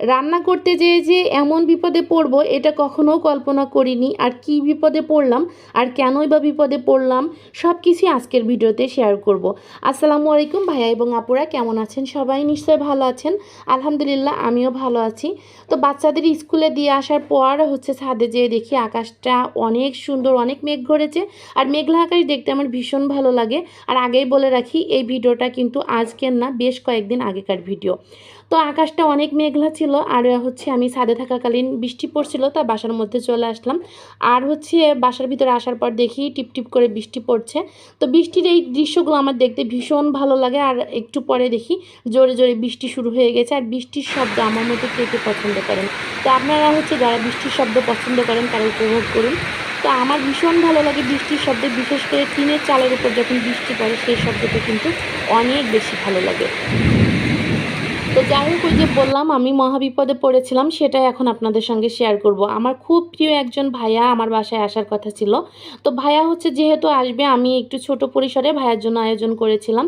রান্না করতে যেয়ে যে এমন বিপদে পড়ব, এটা কখনো কল্পনা করিনি। আর কি বিপদে পড়লাম, আর কেনই বা বিপদে পড়লাম সব কিছুই আজকের ভিডিওতে শেয়ার করব। আসসালামু আলাইকুম ভাইয়া এবং আপুরা, কেমন আছেন? সবাই নিশ্চয়ই ভালো আছেন। আলহামদুলিল্লাহ, আমিও ভালো আছি। তো বাচ্চাদের স্কুলে দিয়ে আসার পর হচ্ছে ছাদে যেয়ে দেখি আকাশটা অনেক সুন্দর, অনেক মেঘ ঘরেছে। আর মেঘলা আকাশ দেখতে আমার ভীষণ ভালো লাগে। আর আগেই বলে রাখি, এই ভিডিওটা কিন্তু আজকের না, বেশ কয়েকদিন আগেকার ভিডিও। তো আকাশটা অনেক মেঘলা ছিল, আর হচ্ছে আমি ছাদে থাকাকালীন বৃষ্টি পড়ছিল, তা বাসার মধ্যে চলে আসলাম। আর হচ্ছে বাসার ভিতরে আসার পর দেখি টিপ টিপ করে বৃষ্টি পড়ছে। তো বৃষ্টির এই দৃশ্যগুলো আমার দেখতে ভীষণ ভালো লাগে, আর একটু পরে দেখি জোরে জোরে বৃষ্টি শুরু হয়ে গেছে, আর বৃষ্টির শব্দ আমার মতো কে কে পছন্দ করেন? তো আপনারা হচ্ছে যারা বৃষ্টির শব্দ পছন্দ করেন, তারা উপভোগ করুন। তো আমার ভীষণ ভালো লাগে বৃষ্টির শব্দে, বিশেষ করে টিনের চালের উপর যখন বৃষ্টি পড়ে, সেই শব্দটা কিন্তু অনেক বেশি ভালো লাগে। তো যাই হোক, ওই যে বললাম, আমি মহাবিপদে পড়েছিলাম, সেটাই এখন আপনাদের সঙ্গে শেয়ার করব। আমার খুব প্রিয় একজন ভাইয়া আমার বাসায় আসার কথা ছিল। তো ভাইয়া হচ্ছে, যেহেতু আসবে, আমি একটু ছোট পরিসরে ভাইয়ার জন্য আয়োজন করেছিলাম।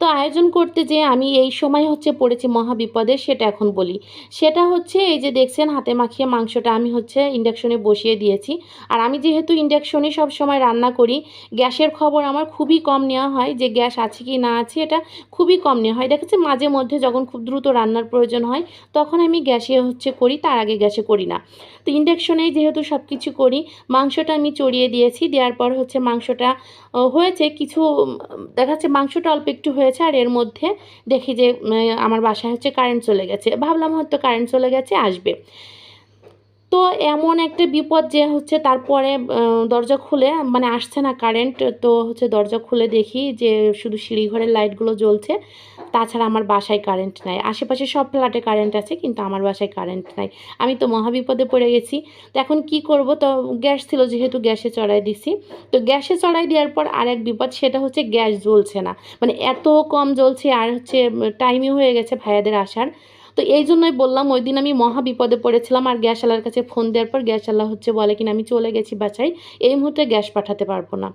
তো আয়োজন করতে যে আমি এই সময় হচ্ছে পড়েছি মহাবিপদে সেটা এখন বলি। সেটা হচ্ছে এই যে দেখছেন হাতে মাখিয়ে মাংসটা আমি হচ্ছে ইন্ডাকশনে বসিয়ে দিয়েছি। আর আমি যেহেতু ইন্ডাকশনে সব সময় রান্না করি গ্যাসের খবর আমার খুবই কম নেওয়া হয় যে গ্যাস আছে কি না আছে এটা খুবই কম নেওয়া হয়। দেখেছে মাঝে মধ্যে যখন খুব দ্রুত রান্নার প্রয়োজন হয় তখন আমি গ্যাসে হচ্ছে করি তার আগে গ্যাসে করি না। তো ইন্ডাকশনেই যেহেতু সব কিছু করি মাংসটা আমি চড়িয়ে দিয়েছি দেওয়ার পর হচ্ছে মাংসটা হয়েছে কিছু উম, দেখা যাচ্ছে মাংসটা অল্প একটু হয়েছে আর এর মধ্যে দেখি যে আমার বাসায় হচ্ছে কারেন্ট চলে গেছে। ভাবলাম হয়তো কারেন্ট চলে গেছে, আসবে। তো এমন একটা বিপদ যে হচ্ছে তারপরে দরজা খুলে মানে আসছে না কারেন্ট তো হচ্ছে দরজা খুলে দেখি যে শুধু সিঁড়িঘরের লাইটগুলো জ্বলছে। তাছাড়া আমার বাসায় কারেন্ট নাই। আশেপাশে সব ফ্ল্যাটে কারেন্ট আছে, কিন্তু আমার বাসায় কারেন্ট নাই। আমি তো মহাবিপদে পড়ে গেছি। তো এখন কি করব? তো গ্যাস ছিল, যেহেতু গ্যাসে চড়াই দিছি। তো গ্যাসে চড়াই দেওয়ার পর আরেক বিপদ, সেটা হচ্ছে গ্যাস জ্বলছে না। মানে এত কম জ্বলছে, আর হচ্ছে টাইমই হয়ে গেছে ভাইয়াদের আসার। তো এই জন্যই বললাম, ওই দিন আমি মহা বিপদে পড়েছিলাম, আর গ্যাস গ্যাসওয়ালার কাছে ফোন দেওয়ার পর গ্যাসওয়ালা হচ্ছে বলে কিনা, আমি চলে গেছি বাসায়। এই মুহূর্তে গ্যাস পাঠাতে পারব না।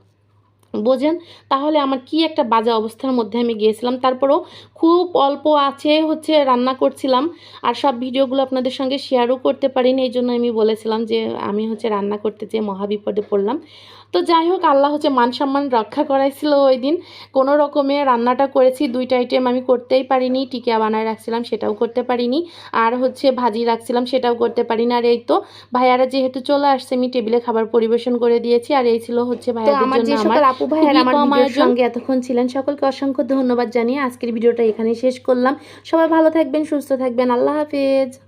বোঝেন? তাহলে আমার কি একটা বাজে অবস্থার মধ্যে আমি গিয়েছিলাম। তারপরেও খুব অল্প আছে হচ্ছে রান্না করছিলাম আর সব ভিডিওগুলো আপনাদের সঙ্গে শেয়ারও করতে পারিনি। এই জন্য আমি বলেছিলাম যে আমি হচ্ছে রান্না করতে যেয়ে মহাবিপদে পড়লাম। তো যাই হোক আল্লাহ হচ্ছে মান সম্মান রক্ষা করাইছিল ওই দিন। কোনো রকমে রান্নাটা করেছি দুইটা আইটেম আমি করতেই পারিনি টিকিয়া বানায় রাখছিলাম সেটাও করতে পারিনি। আর হচ্ছে ভাজি রাখছিলাম সেটাও করতে পারিনি। আর এই তো ভাইয়ারা যেহেতু চলে আসছে আমি টেবিলে খাবার পরিবেশন করে দিয়েছি। আর এই ছিল হচ্ছে ভাইয়াদের আমার যে জন্য আমার আপু ভাইয়ারা আমার ভিডিওর সঙ্গে এতক্ষণ ছিলেন সকলকে অসংখ্য ধন্যবাদ জানিয়ে আজকের ভিডিওটা এখানেই শেষ করলাম। সবাই ভালো থাকবেন সুস্থ থাকবেন। আল্লাহ হাফেজ।